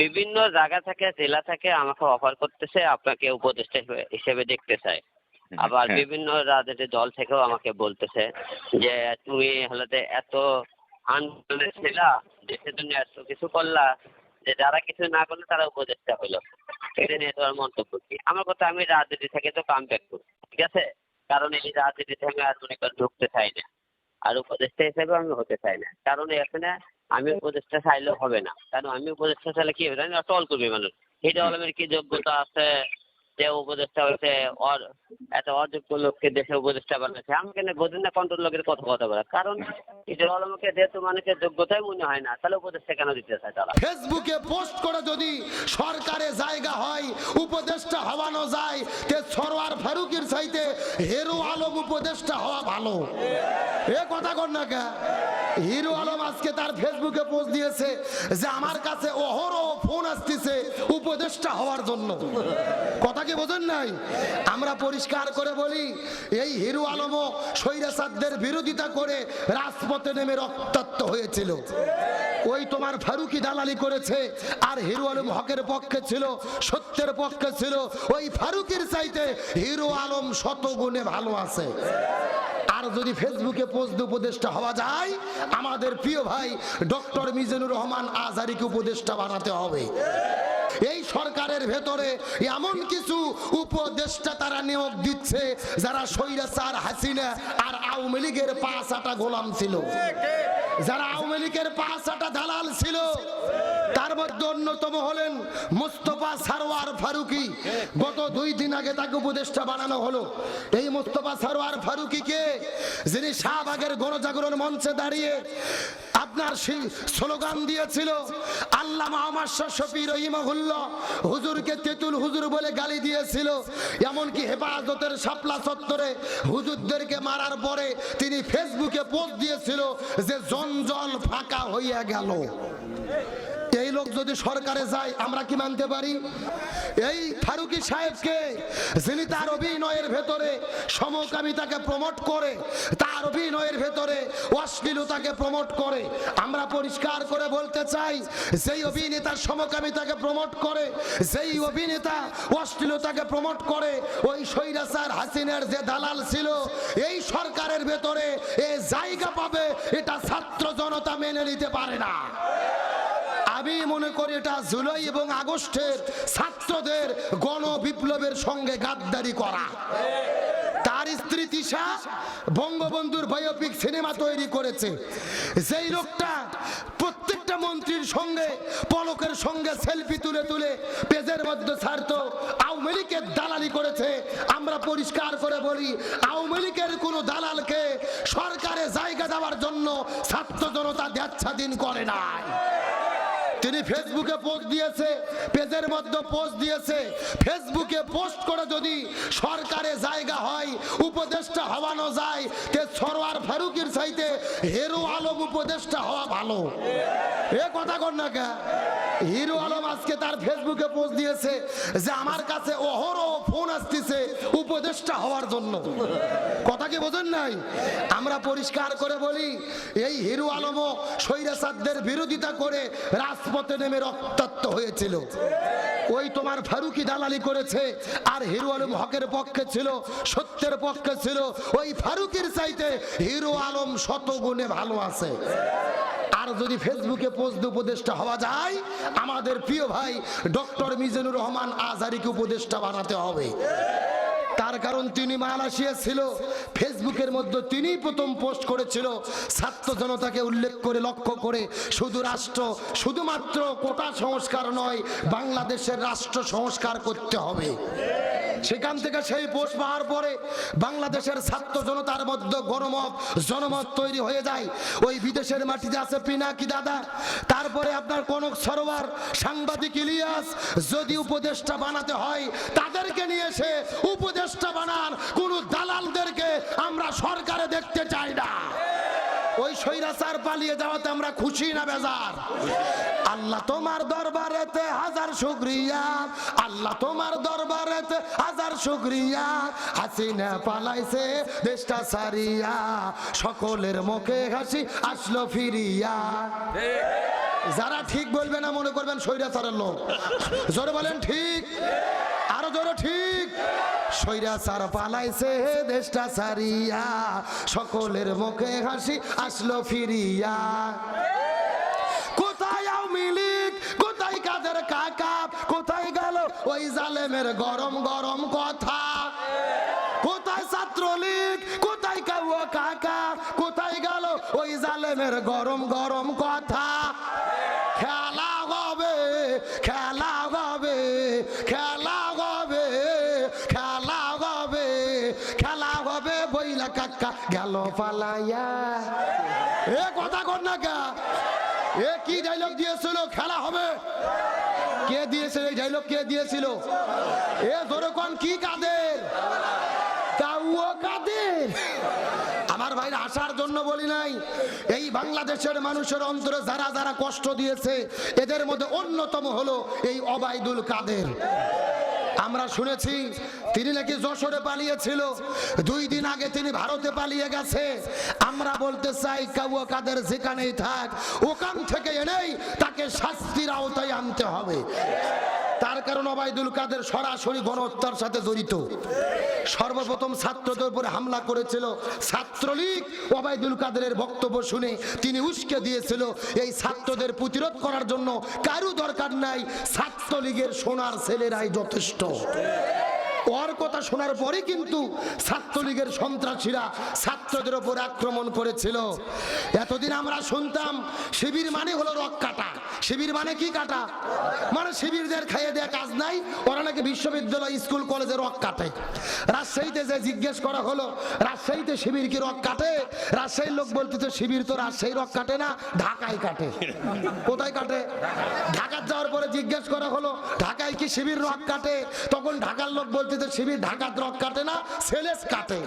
বিভিন্ন জায়গা থেকে জেলা থেকে আমাকে অফার করতেছে আপনাকে উপদেষ্টা হিসেবে- দেখতে চায় আবার হ্যাঁ। বিভিন্ন রাজনৈতিক দল থেকেও আমাকে বলতেছে যে তুমি হলে এত আন্দোলনে ছিলা দেশের জন্য এত কিছু করলা যে যারা কিছু না করল তারা উপদেষ্টা হলো। এটা নিয়ে তোমার মন্তব্য কি? আমার কথা আমি রাজনীতি থেকে তো কাম ব্যাক করি ঠিক আছে? কারণ এই রাজনীতিতে আমি আর মনে করেন ঢুকতে চাই না। আর উপদেষ্টা হিসেবে আমি হতে চাই না। কারণ এখানে আমি উপদেষ্টা চাইলেও হবে না। কারণ আমি উপদেষ্টা চাইলে কি হবে? জানি না টল করবে মানুষ। এটা আলমের কি যোগ্যতা আছে যে উপদেষ্টা হয়েছে? ওর এত অযোগ্য লোককে দেশে উপদেষ্টা বানাচ্ছে আমি কেন বোঝেন না কন্ট্রোল লোকের কথা কথা বলা? কারণ ঈদুল আলমকে যেহেতু মানুষের যোগ্যতাই মনে হয় না তাহলে উপদেষ্টা কেন দিতে চায় তারা? ফেসবুকে পোস্ট করে যদি সরকারে জায়গা হয় উপদেষ্টা হওয়ানো যায় তে সরওয়ার ফারুকের চাইতে হেরো আলম উপদেষ্টা হওয়া ভালো। এ কথা কর না কে? হিরো আলম আজকে তার ফেসবুকে পোস্ট দিয়েছে যে আমার কাছে অহরহ ফোন আসতেছে উপদেষ্টা হওয়ার জন্য। কথা কি বোঝেন নাই? আমরা পরিষ্কার করে বলি, এই হিরো আলমও স্বৈরাচারদের বিরোধিতা করে রাজপথে নেমে রক্তাক্ত হয়েছিল। ওই তোমার ফারুকি দালালি করেছে আর হিরো আলম হকের পক্ষে ছিল, সত্যের পক্ষে ছিল। ওই ফারুকের চাইতে হিরো আলম শত গুণে ভালো আছে। আর যদি ফেসবুকে পোস্ট উপদেষ্টা হওয়া যায়, আমাদের প্রিয় ভাই ডক্টর মিজানুর রহমান আজহারিকে উপদেষ্টা বানাতে হবে। এই সরকারের ভেতরে এমন কিছু উপদেষ্টা তারা নিয়োগ দিচ্ছে, যারা স্বৈরাচার হাসিনা আর আওয়ামী লীগের পাঁচ আটা গোলাম ছিল। যারা আওয়ামী লীগের পাঁচ আটা দালাল ছিল তার মধ্যে অন্যতম হলেন মুস্তফা সারোয়ার ফারুকি। গত দুই দিন আগে তাকে উপদেষ্টা বানানো হলো। এই মুস্তফা সারোয়ার ফারুকিকে যিনি শাহবাগের গণজাগরণ মঞ্চে দাঁড়িয়ে আপনার স্লোগান দিয়েছিল আল্লাহ শফি রহিমাহুল্লাহ, হুজুরকে তেতুল হুজুর বলে গালি দিয়েছিল। এমনকি হেফাজতের শাপলা চত্বরে হুজুরদেরকে মারার পরে তিনি ফেসবুকে পোস্ট দিয়েছিল যে জঞ্জল ফাঁকা হইয়া গেল। এই লোক যদি সরকারে যায়, আমরা কি মানতে পারি? এই ফারুকি সাহেবকে যিনি তার অভিনয়ের ভেতরে সমকামিতাকে প্রমোট করে, তার অভিনয়ের ভেতরে অশ্লীলতাকে প্রমোট করে, আমরা পরিষ্কার করে বলতে চাই, যেই অভিনেতার সমকামিতাকে প্রমোট করে, যেই অভিনেতা অশ্লীলতাকে প্রমোট করে, ওই স্বৈরাচার হাসিনের যে দালাল ছিল, এই সরকারের ভেতরে এ জায়গা পাবে, এটা ছাত্র জনতা মেনে নিতে পারে না। আমি মনে করি এটা জুলাই এবং আগস্টের ছাত্রদের গণ বিপ্লবের সঙ্গে গাদ্দারি করা। তার স্ত্রী তিশা বঙ্গবন্ধুর বায়োপিক সিনেমা তৈরি করেছে। যেই লোকটা প্রত্যেকটা মন্ত্রীর সঙ্গে, পলকের সঙ্গে সেলফি তুলে তুলে পেজের মধ্যে ছাড়তো, আওয়ামী লীগের দালালি করেছে। আমরা পরিষ্কার করে বলি, আওয়ামী লীগের কোনো দালালকে সরকারে জায়গা দেওয়ার জন্য ছাত্র জনতা দেচ্ছাদিন করে নাই। তিনি ফেসবুকে পোস্ট দিয়েছে, পেজের মধ্যে পোস্ট দিয়েছে। ফেসবুকে পোস্ট করে যদি সরকারে জায়গা হয়, উপদেষ্টা হওয়ানো যায়, তে সরোয়ার ফারুকের চাইতে হেরো আলম উপদেষ্টা হওয়া ভালো। এ কথা কর না কে? হিরো আলম আজকে তার ফেসবুকে পোস্ট দিয়েছে যে আমার কাছে অহরহ ফোন আসতেছে উপদেষ্টা হওয়ার জন্য। কথা কি বোঝেন নাই? আমরা পরিষ্কার করে বলি, এই হিরো আলমও স্বৈরাচারদের বিরোধিতা করে রাজপথে নেমে রক্তাক্ত হয়েছিল। ওই তোমার ফারুকি দালালি করেছে, আর হিরো আলম হকের পক্ষে ছিল, সত্যের পক্ষে ছিল। ওই ফারুকের চাইতে হিরো আলম শত গুণে ভালো আছে। আর যদি ফেসবুকে পোস্ট উপদেষ্টা হওয়া যায়, আমাদের প্রিয় ভাই ডক্টর মিজানুর রহমান আজহারিকে উপদেষ্টা বানাতে হবে। তার কারণ তিনি মালয়েশিয়া ছিল ফেসবুকের মধ্যে তিনিই প্রথম পোস্ট করেছিল। ছাত্র জনতাকে উল্লেখ করে, লক্ষ্য করে শুধু রাষ্ট্র, শুধুমাত্র কোটা সংস্কার নয়, বাংলাদেশের রাষ্ট্র সংস্কার করতে হবে। সেখান থেকে সেই পোষ পাওয়ার পরে বাংলাদেশের ছাত্র জনতার মধ্যে গণমত, জনমত তৈরি হয়ে যায়। ওই বিদেশের মাটিতে আছে পিনাকি দাদা। তারপরে আপনার কনক সরোয়ার সাংবাদিক ইলিয়াস, যদি উপদেষ্টা বানাতে হয়, তাদেরকে নিয়ে এসে উপদেষ্টা বানান। কোন দালালদেরকে আমরা সরকারে দেখতে চাই। পালিয়ে যাওয়াতে আমরা খুশি না বেজার? আল্লাহ তোমার দরবারেতে হাজার শুক্রিয়া। আল্লাহ তোমার দরবারেতে হাজার শুক্রিয়া। হাসিনা পালাইছে দেশটা সারিয়া সকলের মুখে হাসি আসলো ফিরিয়া। যারা ঠিক বলবে না মনে করবেন স্বৈরাচারের লোক। জোরে বলেন ঠিক? জোরে ঠিক। স্বৈরাচার পালাইছে দেশটা সারিয়া সকলের মুখে হাসি আসলো ফিরিয়া। কোথায় কোথায় কাদের কাকা? কোথায় গেল ওই জালেমের গরম গরম কথা? কোথায় ছাত্রলীগ? কোথায় কাউ কাকা? কোথায় গেল ওই জালেমের গরম গরম কথা? গেল পালাইয়া। এ কথা কর না কা। এ কি ডায়লগ দিয়েছিল? খেলা হবে। কে দিয়েছিল? এই ডায়লগ কে দিয়েছিল? এ ধরে কোন কি কাদের? কাউও কাদের? আমার ভাইরা আসার জন্য বলি নাই। এই বাংলাদেশের মানুষের অন্তরে যারা যারা কষ্ট দিয়েছে, এদের মধ্যে অন্যতম হলো এই অবায়দুল কাদের। আমরা শুনেছি তিনি নাকি যশোরে পালিয়েছিল। দুই দিন আগে তিনি ভারতে পালিয়ে গেছে। আমরা বলতে চাই, কাউয়া কাদের যেখানেই থাক, ওখান থেকে এনেই তাকে শাস্তির আওতায় আনতে হবে। তার কারণ অবায়দুল কাদের সরাসরি গণহত্যার সাথে জড়িত। সর্বপ্রথম ছাত্রদের উপরে হামলা করেছিল ছাত্রলীগ। অবায়দুল কাদেরের বক্তব্য শুনে তিনি উস্কে দিয়েছিল, এই ছাত্রদের প্রতিরোধ করার জন্য কারু দরকার নাই, ছাত্রলীগের সোনার ছেলেরাই যথেষ্ট। ওর কথা শোনার পরে কিন্তু ছাত্রলীগের সন্ত্রাসীরা ছাত্রদের ওপর আক্রমণ করেছিল। এতদিন আমরা শুনতাম, শিবির মানে হলো রক কাটা। শিবির মানে কি কাটা? মানে শিবিরদের খাইয়ে দেওয়া কাজ নাই, ওরা নাকি বিশ্ববিদ্যালয়, স্কুল, কলেজে রক কাটে। রাজশাহীতে যে জিজ্ঞেস করা হলো, রাজশাহীতে শিবির কি রক কাটে? রাজশাহীর লোক বলতে তো শিবির তো রাজশাহী রক কাটে না, ঢাকায় কাটে। কোথায় কাটে? ঢাকার যাওয়ার পরে জিজ্ঞেস করা হলো, ঢাকায় কি শিবির রক কাটে? তখন ঢাকার লোক বলতেছে, শিবির ঢাকার দ্রক কাটে না, সেলেস কাটে।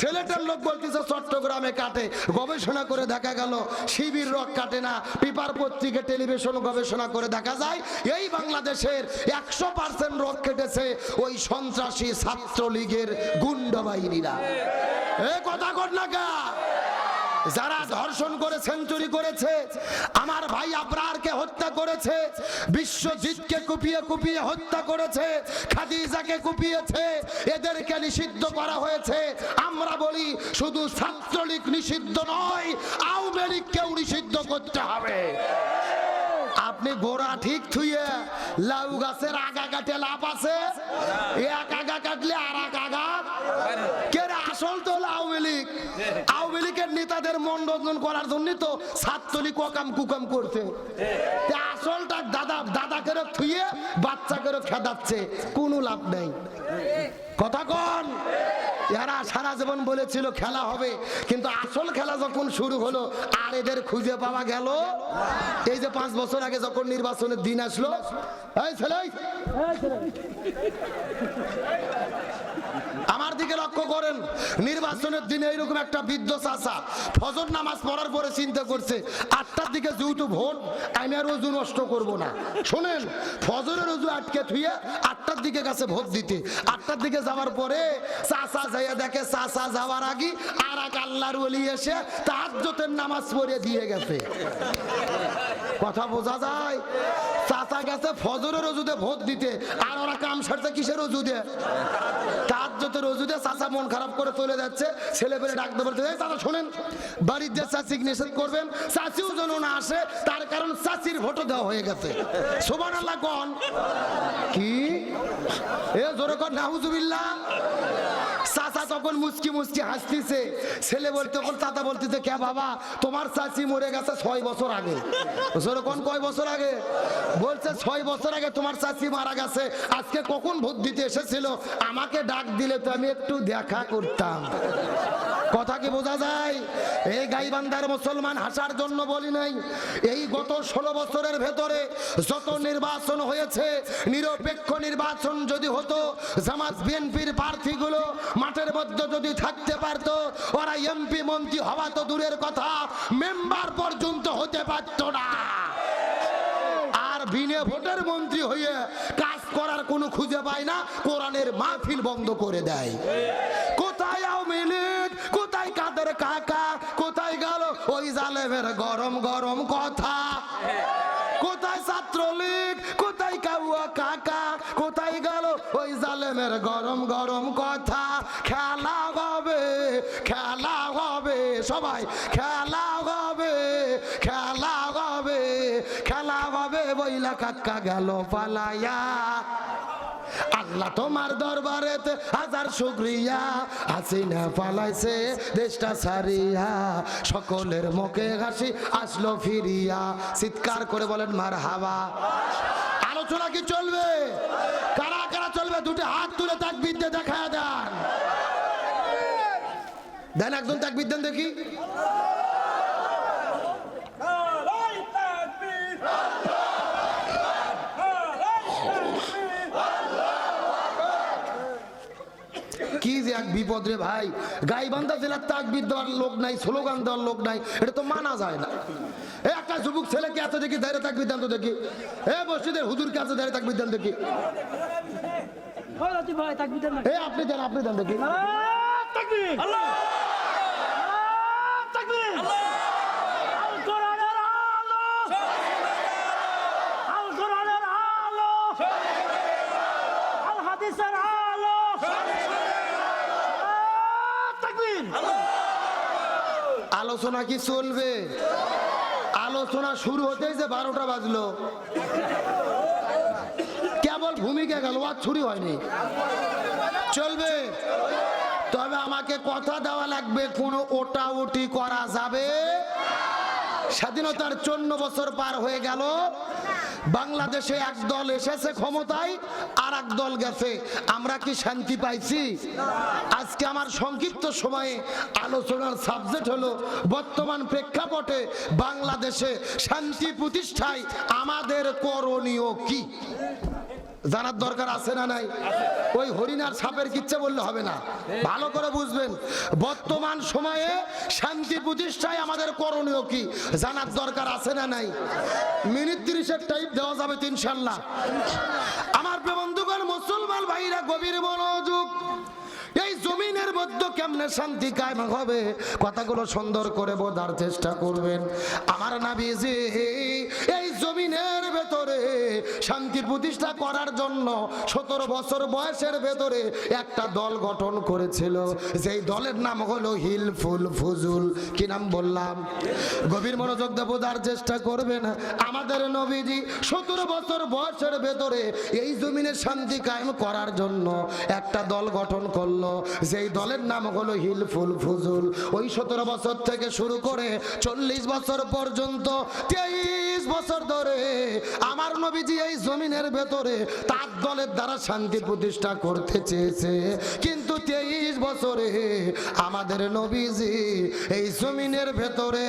সেলেটের লোক বলতেছে, চট্টগ্রামে কাটে। গবেষণা করে দেখা গেল, শিবির রক কাটে না, পেপার পত্রিকা, টেলিভিশন গবেষণা করে দেখা যায়, এই বাংলাদেশের একশো পার্সেন্ট রক কেটেছে ওই সন্ত্রাসী ছাত্রলীগের গুন্ডা বাহিনীরা এ কথা কর না কা। যারা ধর্ষণ করে সেঞ্চুরি করেছে আমার ভাই আবরারকে হত্যা করেছে বিশ্বজিৎকে কুপিয়ে কুপিয়ে হত্যা করেছে খাদিজাকে কুপিয়েছে এদেরকে নিষিদ্ধ করা হয়েছে। আমরা বলি শুধু ছাত্রলীগ নিষিদ্ধ নয় আওয়ামী লীগকেও নিষিদ্ধ করতে হবে। আপনি গোড়া ঠিক থুয়ে লাউ গাছের আগা কাটে লাভ আছে। এক আগা কাটলে আর এক আগা কে আসল তো নেতাদের মনোরঞ্জন করার তো কুকাম করতে তে আসলটা দাদা, দাদাকে থুয়ে বাচ্চাকে খেদাচ্ছে। কোনো লাভ নেই। কথা সারা জীবন বলেছিল খেলা হবে। কিন্তু আসল খেলা যখন শুরু হলো, আর এদের খুঁজে পাওয়া গেল? এই যে পাঁচ বছর আগে যখন নির্বাচনের দিন আসলো ছেলে এই, আমার দিকে লক্ষ্য করেন। নির্বাচনের দিনে এইরকম একটা বৃদ্ধ চাষা ফজর নামাজ পড়ার পরে চিন্তা করছে, আটটার দিকে যেহেতু ভোট, আমি আর রজু নষ্ট করব না। শোনেন, ফজরের রজু আটকে থুয়ে আটটার দিকে গেছে ভোট দিতে। আটটার দিকে যাওয়ার পরে চাষা যাইয়া দেখে চাষা যাওয়ার আগে আর এক আল্লাহর ওলি এসে তাহাজ্জতের নামাজ পড়ে দিয়ে গেছে। কথা বোঝা যায়? চাচা গেছে, ফজরের রজুদে ভোট দিতে। আর ওরা কাম সারছে কিসের রজুদে? তার যত রজুদে চাচা মন খারাপ করে চলে যাচ্ছে, ছেলে পেলে ডাকতে বলতে এই চাচা, শোনেন, বাড়ির যে চাষি নিষেধ করবেন চাষিও যেন না আসে, তার কারণ চাষির ভোটও দেওয়া হয়ে গেছে। সোবান আল্লাহ কন। কি? এ জোরে কর নাহুজুবিল্লাহ চাচা তখন মুচকি মুচকি হাসতেছে। ছেলে বলতে তখন চাচা বলতেছে, কে বাবা, তোমার চাচি মরে গেছে ছয় বছর আগে। বছর কোন কয় বছর আগে? বলছে, ছয় বছর আগে তোমার চাচি মারা গেছে। আজকে কখন ভোট দিতে এসেছিল? আমাকে ডাক দিলে তো আমি একটু দেখা করতাম। কথা কি বোঝা যায়? এই গাইবান্ধার মুসলমান হাসার জন্য বলি নাই। এই গত ষোলো বছরের ভেতরে যত নির্বাচন হয়েছে, নিরপেক্ষ নির্বাচন যদি হতো, জামাত, বিএনপির প্রার্থীগুলো মাঠের মধ্যে যদি থাকতে পারতো, ওরা এমপি, মন্ত্রী হওয়া তো দূরের কথা, মেম্বার পর্যন্ত হতে পারতো না। আর বিনে ভোটের মন্ত্রী হয়ে কাজ করার কোনো খুঁজে পায় না, কোরআনের মাহফিল বন্ধ করে দেয়। কোথায় কোথায় তাদের কাকা, কোথায় গেল? ওই জালেমের গরম গরম কথা। কোথায় ছাত্রলীগ? কোথায় কাউয়া কাকা? কোথায় গেল? ওই জালেমের গরম গরম কথা। খেলা হবে খেলা হবে, সবাই। খেলা হবে খেলা হবে খেলা হবে বইলা কাকা গেল পালায়া আল্লাহ তোমার দরবারেতে হাজার শুক্রিয়া। হাসিনা পালাইছে দেশটা সারিয়া সকলের মুখে হাসি আসলো ফিরিয়া। চিৎকার করে বলেন মার হাওয়া আলোচনা কি চলবে? কারা কারা চলবে? দুটো হাত তুলে তাক বিদ্যে দেখা দেন। দেন একজন তাক বিদ্যান দেখি নারাই তাকবীর নারাই তাকবীর কি যে এক বিপদ রে ভাই। গাইবান্ধা জেলার তাকবির দেওয়ার লোক নাই স্লোগান দেওয়ার লোক নাই এটা তো মানা যায় না। এ একটা যুবক ছেলেকে এত দেখি দাঁড়িয়ে তাকবির দেন তো দেখি। এ মসজিদের হুজুরকে আছে দাঁড়িয়ে তাকবির দেন দেখি। ভাই তাকবীর দেন এ আপনি দেন আপনি দেন দেখি। তাকবীর! আল্লাহ! আলোচনা কি চলবে? আলোচনা শুরু হতেই যে বারোটা বাজলো। কেবল ভূমিকা গেল আর ছুরি হয়নি। চলবে। তবে আমাকে কথা দেওয়া লাগবে, কোনো ওটা ওটি করা যাবে স্বাধীনতার চন্ন বছর পার হয়ে গেল। বাংলাদেশে এক দল এসেছে ক্ষমতায় আর এক দল গেছে। আমরা কি শান্তি পাইছি? আজকে আমার সংক্ষিপ্ত সময়ে আলোচনার সাবজেক্ট হলো বর্তমান প্রেক্ষাপটে বাংলাদেশে শান্তি প্রতিষ্ঠায় আমাদের করণীয় কি? জানার দরকার আছে না নাই? ওই হরিণার সাপের কিচ্ছে বললে হবে না। ভালো করে বুঝবেন, বর্তমান সময়ে শান্তি প্রতিষ্ঠায় আমাদের করণীয় কি? জানার দরকার আছে না নাই? মিনিট তিরিশের টাইপ দেওয়া যাবে তিনশাল্লাহ আমার বন্ধুগণ, মুসলমান ভাইরা, গভীর মনোযোগ। এই জমিনের মধ্যে কেমনে শান্তি কায়েম হবে? কথাগুলো সুন্দর করে বোঝার চেষ্টা করবেন। আমার নাবিজি, এই শান্তি প্রতিষ্ঠা করার জন্য সতেরো বছর বয়সের ভেতরে একটা দল গঠন করেছিল। যেই দলের নাম হলো হিলফুল ফুজুল। কি নাম বললাম? গভীর মনোযোগ দিয়ে বোঝার চেষ্টা করবেন। আমাদের নবীজি সতেরো বছর বয়সের ভেতরে এই জমিনে শান্তি কায়েম করার জন্য একটা দল গঠন করল। যেই দলের নাম হলো হিলফুল ফুজুল। ওই সতেরো বছর থেকে শুরু করে চল্লিশ বছর পর্যন্ত তেইশ বছর ধরে আমার নবীজি এই জমিনের ভেতরে তার দলের দ্বারা শান্তি প্রতিষ্ঠা করতে চেয়েছে। কিন্তু তেইশ বছরে আমাদের নবীজি এই জমিনের ভেতরে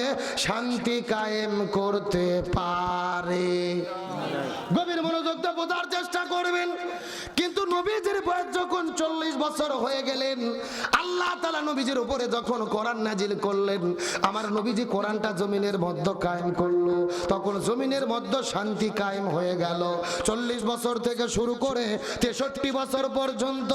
শান্তি কায়েম করতে পারে। গভীর মনোযোগ দিয়ে বোঝার চেষ্টা করবেন। কিন্তু নবীজির বয়স যখন চল্লিশ বছর হয়ে গেলেন, আল্লাহ তালা নবীজির উপরে যখন কোরআন নাজিল করলেন, আমার নবীজি কোরআনটা জমিনের মধ্য কায়েম করল। তখন জমিনের মধ্য শান্তি কায়েম হয়ে গেল। চল্লিশ বছর থেকে শুরু করে তেষট্টি বছর পর্যন্ত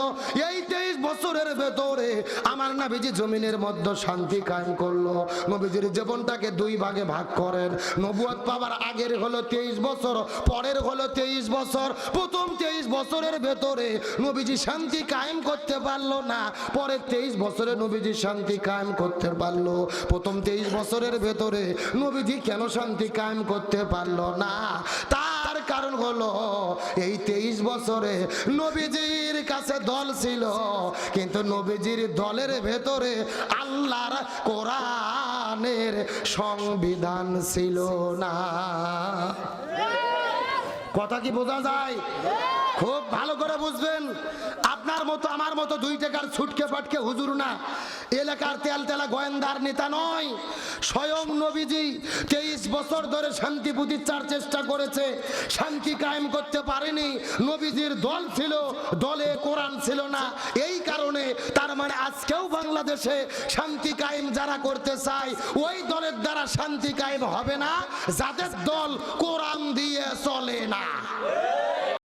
এই তেইশ বছরের ভেতরে আমার নবীজি জমিনের মধ্য শান্তি কায়েম করল। নবীজির জীবনটাকে দুই ভাগে ভাগ করেন। নবুয়াত পাওয়ার আগের হলো তেইশ বছর, পরের হলো তেইশ বছর। প্রথম তেইশ বছরের ভেতরে নবীজি শান্তি কায়েম করতে পারল না পরে তেইশ বছরে নবীজি শান্তি কায়েম করতে পারল। প্রথম তেইশ বছরের ভেতরে নবীজি কেন শান্তি কায়েম করতে পারল না। তার কারণ হলো, এই তেইশ বছরে নবীজির কাছে দল ছিল, কিন্তু নবীজির দলের ভেতরে আল্লাহর কোরআনের সংবিধান ছিল না। কথা কি বোঝা যায়? খুব ভালো করে বুঝবেন। আপনার মতো, আমার মতো দুই টাকার ছুটকে পাটকে হুজুর না। এলাকার তেল তেলা গোয়েন্দার নেতা নয়। স্বয়ং নবীজি তেইশ বছর ধরে শান্তি প্রতিষ্ঠার চেষ্টা করেছে। শান্তি কায়েম করতে পারেনি। নবীজির দল ছিল, দলে কোরআন ছিল না। এই কারণে তার মানে আজকেও বাংলাদেশে শান্তি কায়েম যারা করতে চায়, ওই দলের দ্বারা শান্তি কায়েম হবে না। যাদের দল কোরআন দিয়ে চলে না।